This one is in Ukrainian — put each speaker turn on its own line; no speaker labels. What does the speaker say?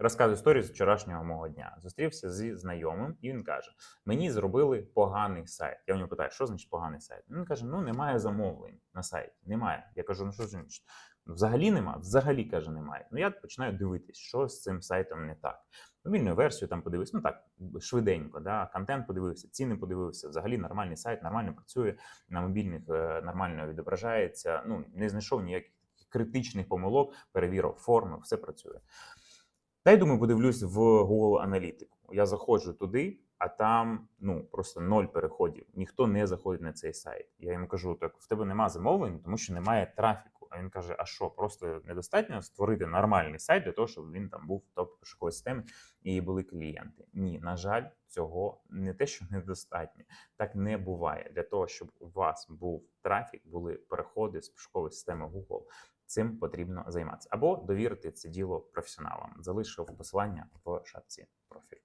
Розказую історію з вчорашнього мого дня. Зустрівся зі знайомим, і він каже: Мені зробили поганий сайт. Я в нього питаю, що значить поганий сайт? Він каже: Ну немає замовлень на сайті. Немає. Я кажу, ну що значить? Взагалі нема, взагалі каже, немає. Ну я починаю дивитись, що з цим сайтом не так. Мобільну версію там подивився, ну так швиденько, да, контент подивився, ціни подивився. Взагалі нормальний сайт, нормально працює на мобільних, е, нормально відображається. Ну не знайшов ніяких критичних помилок, перевірив форми, все працює. Та й думаю, подивлюсь в Google аналітику. Я заходжу туди, а там ну просто ноль переходів. Ніхто не заходить на цей сайт. Я йому кажу: так в тебе нема замовлень, тому що немає трафіку. А він каже: А що, просто недостатньо створити нормальний сайт для того, щоб він там був топ пошукової системи і були клієнти. Ні, на жаль, цього не те, що недостатньо, так не буває. Для того, щоб у вас був трафік, були переходи з пошукової системи Google. Цим потрібно займатися або довірити це діло професіоналам. Залишив посилання в шапці профілю.